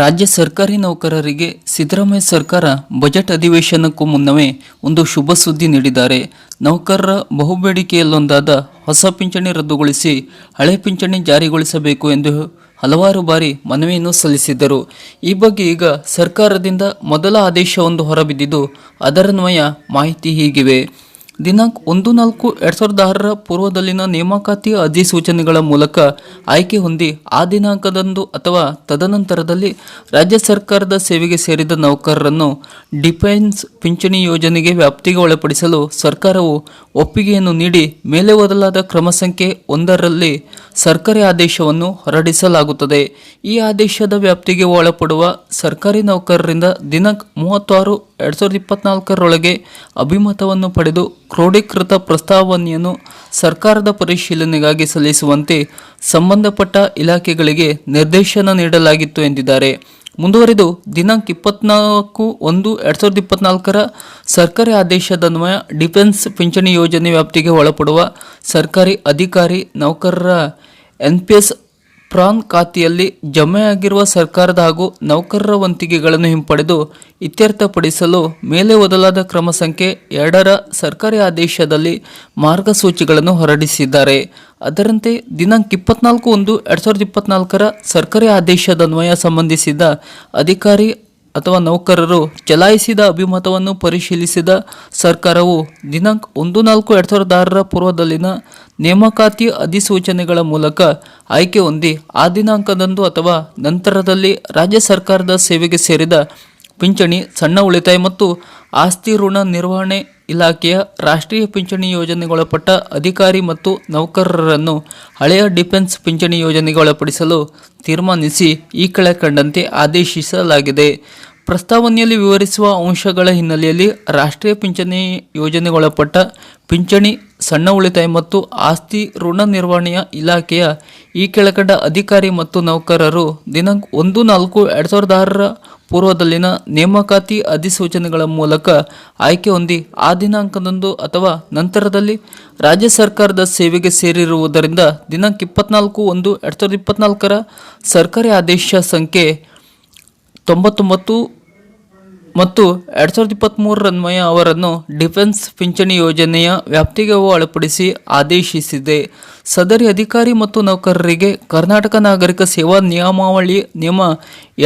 ರಾಜ್ಯ ಸರ್ಕಾರಿ ನೌಕರರಿಗೆ ಸಿದ್ದರಾಮಯ್ಯ ಸರ್ಕಾರ ಬಜೆಟ್ ಅಧಿವೇಶನಕ್ಕೂ ಮುನ್ನವೇ ಒಂದು ಶುಭ ಸುದ್ದಿ ನೀಡಿದ್ದಾರೆ. ನೌಕರರ ಬಹುಬೇಡಿಕೆಯಲ್ಲೊಂದಾದ ಹೊಸ ಪಿಂಚಣಿ ರದ್ದುಗೊಳಿಸಿ ಹಳೆ ಪಿಂಚಣಿ ಜಾರಿಗೊಳಿಸಬೇಕು ಎಂದು ಹಲವಾರು ಬಾರಿ ಮನವಿಯನ್ನು ಸಲ್ಲಿಸಿದ್ದರು. ಈ ಬಗ್ಗೆ ಈಗ ಸರ್ಕಾರದಿಂದ ಮೊದಲ ಆದೇಶವೊಂದು ಹೊರಬಿದ್ದಿದ್ದು ಅದರನ್ವಯ ಮಾಹಿತಿ ಹೀಗಿವೆ. ದಿನಾಂಕ ಒಂದು ನಾಲ್ಕು ಎರಡು ಸಾವಿರದ ಆರರ ಪೂರ್ವದಲ್ಲಿನ ನೇಮಕಾತಿ ಅಧಿಸೂಚನೆಗಳ ಮೂಲಕ ಆಯ್ಕೆ ಹೊಂದಿ ಆ ದಿನಾಂಕದಂದು ಅಥವಾ ತದನಂತರದಲ್ಲಿ ರಾಜ್ಯ ಸರ್ಕಾರದ ಸೇವೆಗೆ ಸೇರಿದ ನೌಕರರನ್ನು ಡಿಫೆನ್ಸ್ ಪಿಂಚಣಿ ಯೋಜನೆಗೆ ವ್ಯಾಪ್ತಿಗೆ ಒಳಪಡಿಸಲು ಸರ್ಕಾರವು ಒಪ್ಪಿಗೆಯನ್ನು ನೀಡಿ ಮೇಲೆ ಓದಲಾದ ಕ್ರಮ ಸಂಖ್ಯೆ ಒಂದರಲ್ಲಿ ಸರ್ಕಾರಿ ಆದೇಶವನ್ನು ಹೊರಡಿಸಲಾಗುತ್ತದೆ. ಈ ಆದೇಶದ ವ್ಯಾಪ್ತಿಗೆ ಒಳಪಡುವ ಸರ್ಕಾರಿ ನೌಕರರಿಂದ ದಿನಾಂಕ ಮೂವತ್ತಾರು ಎರಡು ಸಾವಿರದ ಇಪ್ಪತ್ನಾಲ್ಕರೊಳಗೆ ಅಭಿಮತವನ್ನು ಪಡೆದು ಕ್ರೋಢೀಕೃತ ಪ್ರಸ್ತಾವನೆಯನ್ನು ಸರ್ಕಾರದ ಪರಿಶೀಲನೆಗಾಗಿ ಸಲ್ಲಿಸುವಂತೆ ಸಂಬಂಧಪಟ್ಟ ಇಲಾಖೆಗಳಿಗೆ ನಿರ್ದೇಶನ ನೀಡಲಾಗಿತ್ತು ಎಂದಿದ್ದಾರೆ. ಮುಂದುವರೆದು ದಿನಾಂಕ ಇಪ್ಪತ್ನಾಲ್ಕು ಒಂದು ಎರಡು ಸಾವಿರದ ಇಪ್ಪತ್ನಾಲ್ಕರ ಸರ್ಕಾರಿ ಆದೇಶದನ್ವಯ ಡಿಫೆನ್ಸ್ ಪಿಂಚಣಿ ಯೋಜನೆ ವ್ಯಾಪ್ತಿಗೆ ಒಳಪಡುವ ಸರ್ಕಾರಿ ಅಧಿಕಾರಿ ನೌಕರರ ಎನ್ ಪಿ ಎಸ್ ಪ್ರಾನ್ ಖಾತೆಯಲ್ಲಿ ಜಮೆಯಾಗಿರುವ ಸರ್ಕಾರದ ಹಾಗೂ ನೌಕರರ ವಂತಿಗೆಗಳನ್ನು ಹಿಂಪಡೆದು ಇತ್ಯರ್ಥಪಡಿಸಲು ಮೇಲೆ ಒದಲಾದ ಕ್ರಮ ಸಂಖ್ಯೆ ಎರಡರ ಸರ್ಕಾರಿ ಆದೇಶದಲ್ಲಿ ಮಾರ್ಗಸೂಚಿಗಳನ್ನು ಹೊರಡಿಸಿದ್ದಾರೆ. ಅದರಂತೆ ದಿನಾಂಕ ಇಪ್ಪತ್ನಾಲ್ಕು ಒಂದು ಎರಡು ಸಾವಿರದ ಇಪ್ಪತ್ನಾಲ್ಕರ ಸರ್ಕಾರಿ ಆದೇಶದನ್ವಯ ಸಂಬಂಧಿಸಿದ ಅಧಿಕಾರಿ ಅಥವಾ ನೌಕರರು ಚಲಾಯಿಸಿದ ಅಭಿಮತವನ್ನು ಪರಿಶೀಲಿಸಿದ ಸರ್ಕಾರವು ದಿನಾಂಕ ಒಂದು ನಾಲ್ಕು ಎರಡು ಸಾವಿರದ ಆರರ ಪೂರ್ವದಲ್ಲಿನ ನೇಮಕಾತಿ ಅಧಿಸೂಚನೆಗಳ ಮೂಲಕ ಆಯ್ಕೆ ಹೊಂದಿ ಆ ದಿನಾಂಕದಂದು ಅಥವಾ ನಂತರದಲ್ಲಿ ರಾಜ್ಯ ಸರ್ಕಾರದ ಸೇವೆಗೆ ಸೇರಿದ ಪಿಂಚಣಿ, ಸಣ್ಣ ಉಳಿತಾಯ ಮತ್ತು ಆಸ್ತಿ ಋಣ ನಿರ್ವಹಣೆ ಇಲಾಖೆಯ ರಾಷ್ಟ್ರೀಯ ಪಿಂಚಣಿ ಯೋಜನೆಗೊಳಪಟ್ಟ ಅಧಿಕಾರಿ ಮತ್ತು ನೌಕರರನ್ನು ಹಳೆಯ ಡಿಫೆನ್ಸ್ ಪಿಂಚಣಿ ಯೋಜನೆಗೆ ಒಳಪಡಿಸಲು ತೀರ್ಮಾನಿಸಿ ಈ ಕೆಳಕಂಡಂತೆ ಆದೇಶಿಸಲಾಗಿದೆ. ಪ್ರಸ್ತಾವನೆಯಲ್ಲಿ ವಿವರಿಸುವ ಅಂಶಗಳ ಹಿನ್ನೆಲೆಯಲ್ಲಿ ರಾಷ್ಟ್ರೀಯ ಪಿಂಚಣಿ ಯೋಜನೆಗೊಳಪಟ್ಟ ಪಿಂಚಣಿ ಸಣ್ಣ ಉಳಿತಾಯ ಮತ್ತು ಆಸ್ತಿ ಋಣ ನಿರ್ವಹಣೆಯ ಇಲಾಖೆಯ ಈ ಕೆಳಕಂಡ ಅಧಿಕಾರಿ ಮತ್ತು ನೌಕರರು ದಿನಾಂಕ ಒಂದು ನಾಲ್ಕು ಎರಡು ಸಾವಿರದ ಆರರ ಪೂರ್ವದಲ್ಲಿನ ನೇಮಕಾತಿ ಅಧಿಸೂಚನೆಗಳ ಮೂಲಕ ಆಯ್ಕೆ ಹೊಂದಿ ಆ ದಿನಾಂಕದಂದು ಅಥವಾ ನಂತರದಲ್ಲಿ ರಾಜ್ಯ ಸರ್ಕಾರದ ಸೇವೆಗೆ ಸೇರಿರುವುದರಿಂದ ದಿನಾಂಕ ಇಪ್ಪತ್ನಾಲ್ಕು ಒಂದು ಎರಡು ಸಾವಿರದ ಇಪ್ಪತ್ನಾಲ್ಕರ ಸರ್ಕಾರಿ ಆದೇಶ ಸಂಖ್ಯೆ ತೊಂಬತ್ತೊಂಬತ್ತು ಮತ್ತು ಎರಡು ಸಾವಿರದ ಇಪ್ಪತ್ತ್ಮೂರರನ್ವಯ ಅವರನ್ನು ಡಿಫೆನ್ಸ್ ಪಿಂಚಣಿ ಯೋಜನೆಯ ವ್ಯಾಪ್ತಿಗೆ ಒಳಪಡಿಸಿ ಆದೇಶಿಸಿದೆ. ಸದರಿ ಅಧಿಕಾರಿ ಮತ್ತು ನೌಕರರಿಗೆ ಕರ್ನಾಟಕ ನಾಗರಿಕ ಸೇವಾ ನಿಯಮಾವಳಿ ನಿಯಮ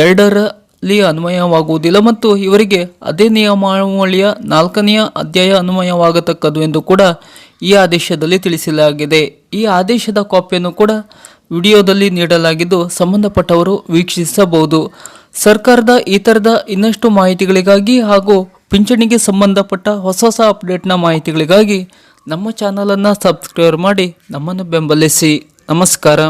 ಎರಡರಲ್ಲಿ ಅನ್ವಯವಾಗುವುದಿಲ್ಲ ಮತ್ತು ಇವರಿಗೆ ಅದೇ ನಿಯಮಾವಳಿಯ ನಾಲ್ಕನೆಯ ಅಧ್ಯಾಯ ಅನ್ವಯವಾಗತಕ್ಕದ್ದು ಎಂದು ಕೂಡ ಈ ಆದೇಶದಲ್ಲಿ ತಿಳಿಸಲಾಗಿದೆ. ಈ ಆದೇಶದ ಕಾಪಿಯನ್ನು ಕೂಡ ವಿಡಿಯೋದಲ್ಲಿ ನೀಡಲಾಗಿದ್ದು ಸಂಬಂಧಪಟ್ಟವರು ವೀಕ್ಷಿಸಬಹುದು. ಸರ್ಕಾರದ ಈ ಥರದ ಇನ್ನಷ್ಟು ಮಾಹಿತಿಗಳಿಗಾಗಿ ಹಾಗೂ ಪಿಂಚಣಿಗೆ ಸಂಬಂಧಪಟ್ಟ ಹೊಸ ಹೊಸ ಅಪ್ಡೇಟ್ನ ಮಾಹಿತಿಗಳಿಗಾಗಿ ನಮ್ಮ ಚಾನಲನ್ನು ಸಬ್ಸ್ಕ್ರೈಬ್ ಮಾಡಿ ನಮ್ಮನ್ನು ಬೆಂಬಲಿಸಿ. ನಮಸ್ಕಾರ.